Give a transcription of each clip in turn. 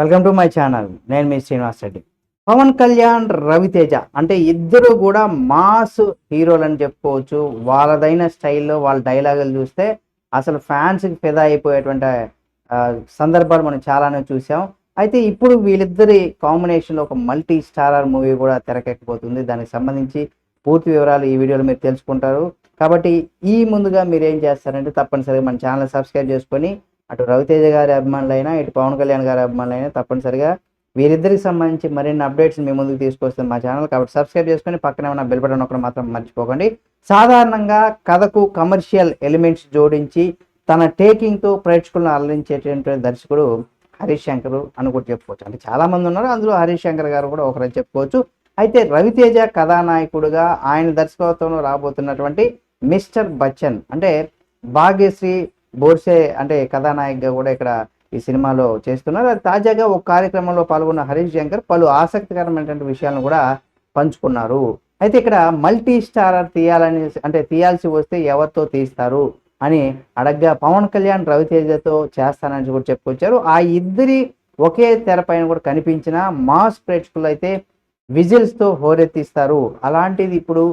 Welcome to my channel. నేను మీ శ్రీనివాస్ రెడ్డి. పవన్ కళ్యాణ్ రవితేజ అంటే ఇద్దరు కూడా మాస్ హీరోలు అని చెప్పుకోవచ్చు. వాళ్ళదైన స్టైల్లో వాళ్ళ డైలాగులు చూస్తే అసలు ఫ్యాన్స్కి ఫిదా అయిపోయేటువంటి సందర్భాలు మనం చాలానే చూసాం అయితే ఇప్పుడు వీళ్ళిద్దరి కాంబినేషన్లో ఒక మల్టీ స్టారర్ మూవీ కూడా తెరకెక్కబోతుంది దానికి సంబంధించి పూర్తి వివరాలు ఈ వీడియోలో మీరు తెలుసుకుంటారు. కాబట్టి ఈ ముందుగా మీరు ఏం చేస్తారంటే తప్పనిసరిగా మన ఛానల్ సబ్స్క్రైబ్ చేసుకొని అటు రవితేజ గారి అభిమానులైనా ఇటు పవన్ కళ్యాణ్ గారి అభిమానులైనా తప్పనిసరిగా వీరిద్దరికి సంబంధించి మరిన్ని అప్డేట్స్ మీ ముందుకు తీసుకొస్తుంది మా ఛానల్ కాబట్టి సబ్స్క్రైబ్ చేసుకొని పక్కనే ఉన్న బెల్ బటన్ ఒకటి మాత్రం మర్చిపోకండి. సాధారణంగా కథకు కమర్షియల్ ఎలిమెంట్స్ జోడించి తన టేకింగ్తో ప్రేక్షకులను అలరించేటటువంటి దర్శకుడు హరీష్ శంకర్ అని కూడా చెప్పుకోవచ్చు. అంటే చాలామంది ఉన్నారు అందులో హరీష్ శంకర్ గారు కూడా ఒకరని చెప్పుకోవచ్చు. అయితే రవితేజ కథానాయకుడుగా ఆయన దర్శకత్వంలో రాబోతున్నటువంటి మిస్టర్ బచ్చన్ అంటే భాగ్యశ్రీ బోర్సే అంటే కథానాయకగా కూడా ఇక్కడ ఈ సినిమాలో చేస్తున్నారు. అది తాజాగా ఒక కార్యక్రమంలో పాల్గొన్న హరీష్ శంకర్ పలు ఆసక్తికరమైనటువంటి విషయాలను కూడా పంచుకున్నారు. అయితే ఇక్కడ మల్టీ స్టారర్ తీయాలని అంటే తీయాల్సి వస్తే ఎవరితో తీస్తారు అని అడగ్గా పవన్ కళ్యాణ్ రవితేజతో చేస్తానని కూడా చెప్పుకొచ్చారు. ఆ ఇద్దరి ఒకే తెరపైన కూడా కనిపించిన మాస్ ప్రేక్షకులు అయితే విజిల్స్తో హోరెత్తిస్తారు. అలాంటిది ఇప్పుడు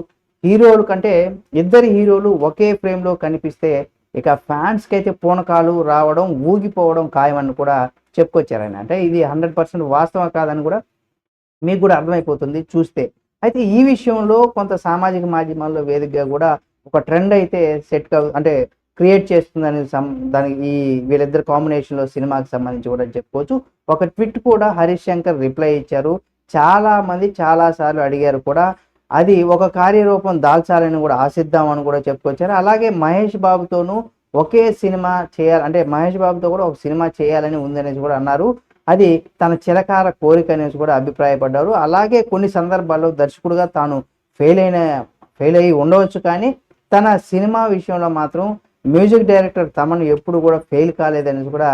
హీరోలు కంటే ఇద్దరు హీరోలు ఒకే ఫ్రేమ్లో కనిపిస్తే ఇక ఫ్యాన్స్కి అయితే పూనకాలు రావడం ఊగిపోవడం ఖాయమని కూడా చెప్పుకొచ్చారు ఆయన. అంటే ఇది హండ్రెడ్ పర్సెంట్ వాస్తవం కాదని కూడా మీకు కూడా అర్థమైపోతుంది చూస్తే. అయితే ఈ విషయంలో కొంత సామాజిక మాధ్యమాల్లో వేదికగా కూడా ఒక ట్రెండ్ అయితే సెట్ అంటే క్రియేట్ చేస్తుందని సం దానికి ఈ వీళ్ళిద్దరు కాంబినేషన్లో సినిమాకి సంబంధించి కూడా చెప్పుకోవచ్చు. ఒక ట్విట్ కూడా హరీష్ శంకర్ రిప్లై ఇచ్చారు. చాలా మంది చాలా సార్లు అడిగారు కూడా అది ఒక కార్యరూపం దాల్చాలని కూడా ఆశిద్దామని కూడా చెప్పుకొచ్చారు. అలాగే మహేష్ బాబుతోనూ ఒకే సినిమా చేయాలి అంటే మహేష్ బాబుతో కూడా ఒక సినిమా చేయాలని ఉందనేసి కూడా అన్నారు. అది తన చిరకాల కోరిక అనేసి కూడా అభిప్రాయపడ్డారు. అలాగే కొన్ని సందర్భాల్లో దర్శకుడుగా తాను ఫెయిల్ అయిన ఫెయిల్ అయ్యి ఉండవచ్చు కానీ తన సినిమా విషయంలో మాత్రం మ్యూజిక్ డైరెక్టర్ తమను ఎప్పుడు కూడా ఫెయిల్ కాలేదనేసి కూడా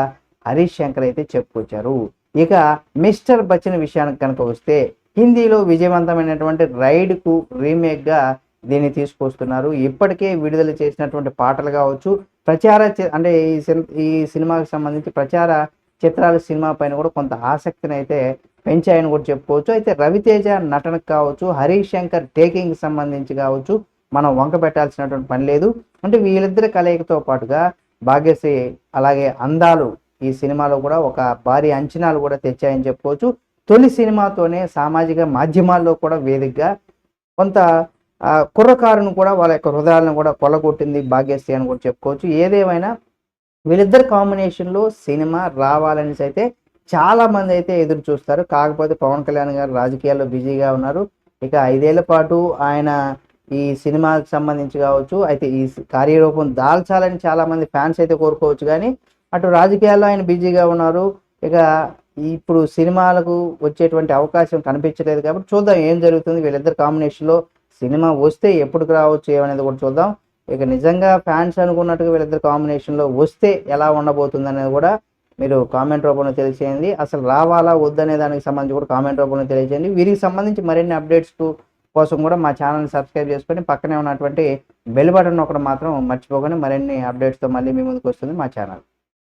హరీష్ శంకర్ అయితే చెప్పుకొచ్చారు. ఇక మిస్టర్ బచ్చన్ విషయానికి కనుక వస్తే హిందీలో విజయవంతమైనటువంటి రైడ్కు రీమేక్గా దీన్ని తీసుకొస్తున్నారు. ఇప్పటికే విడుదల చేసినటువంటి పాటలు కావచ్చు ప్రచార అంటే ఈ సినిమా ఈ సినిమాకి సంబంధించి ప్రచార చిత్రాల సినిమా పైన కూడా కొంత ఆసక్తిని అయితే పెంచాయని కూడా చెప్పుకోవచ్చు. అయితే రవితేజ నటనకు కావచ్చు హరీష్ శంకర్ టేకింగ్కి సంబంధించి కావచ్చు మనం వంక పెట్టాల్సినటువంటి పని లేదు. అంటే వీళ్ళిద్దరి కలయికతో పాటుగా భాగ్యశ్రీ అలాగే అందాలు ఈ సినిమాలో కూడా ఒక భారీ అంచనాలు కూడా తెచ్చాయని చెప్పుకోవచ్చు. తొలి సినిమాతోనే సామాజిక మాధ్యమాల్లో కూడా వేదికగా కొంత కుర్రకారుని కుర్రకారును కూడా వాళ్ళ యొక్క హృదయాలను కూడా కొలగొట్టింది భాగ్యశ్రీ అని కూడా చెప్పుకోవచ్చు. ఏదేమైనా వీళ్ళిద్దరు కాంబినేషన్లో సినిమా రావాలనేసి అయితే చాలా మంది అయితే ఎదురు చూస్తారు. కాకపోతే పవన్ కళ్యాణ్ గారు రాజకీయాల్లో బిజీగా ఉన్నారు. ఇక ఐదేళ్ళ పాటు ఆయన ఈ సినిమాకి సంబంధించి కావచ్చు అయితే ఈ కార్యరూపం దాల్చాలని చాలా మంది ఫ్యాన్స్ అయితే కోరుకోవచ్చు. కానీ అటు రాజకీయాల్లో ఆయన బిజీగా ఉన్నారు. ఇక ఇప్పుడు సినిమాలకు వచ్చేటువంటి అవకాశం కనిపించలేదు కాబట్టి చూద్దాం ఏం జరుగుతుంది. వీళ్ళిద్దరు కాంబినేషన్లో సినిమా వస్తే ఎప్పుడు రావచ్చు ఏమనేది కూడా చూద్దాం. ఇక నిజంగా ఫ్యాన్స్ అనుకున్నట్టుగా వీళ్ళిద్దరు కాంబినేషన్లో వస్తే ఎలా ఉండబోతుంది అనేది కూడా మీరు కామెంట్ రూపంలో తెలియజేయండి అసలు రావాలా వద్దనే దానికి సంబంధించి కూడా కామెంట్ రూపంలో తెలియజేయండి. వీరికి సంబంధించి మరిన్ని అప్డేట్స్ కోసం కూడా మా ఛానల్ని సబ్స్క్రైబ్ చేసుకొని పక్కనే ఉన్నటువంటి బెల్ బటన్ ఒకటి మాత్రం మర్చిపోకుండా మరిన్ని అప్డేట్స్తో మళ్ళీ మీ ముందుకు వస్తుంది మా ఛానల్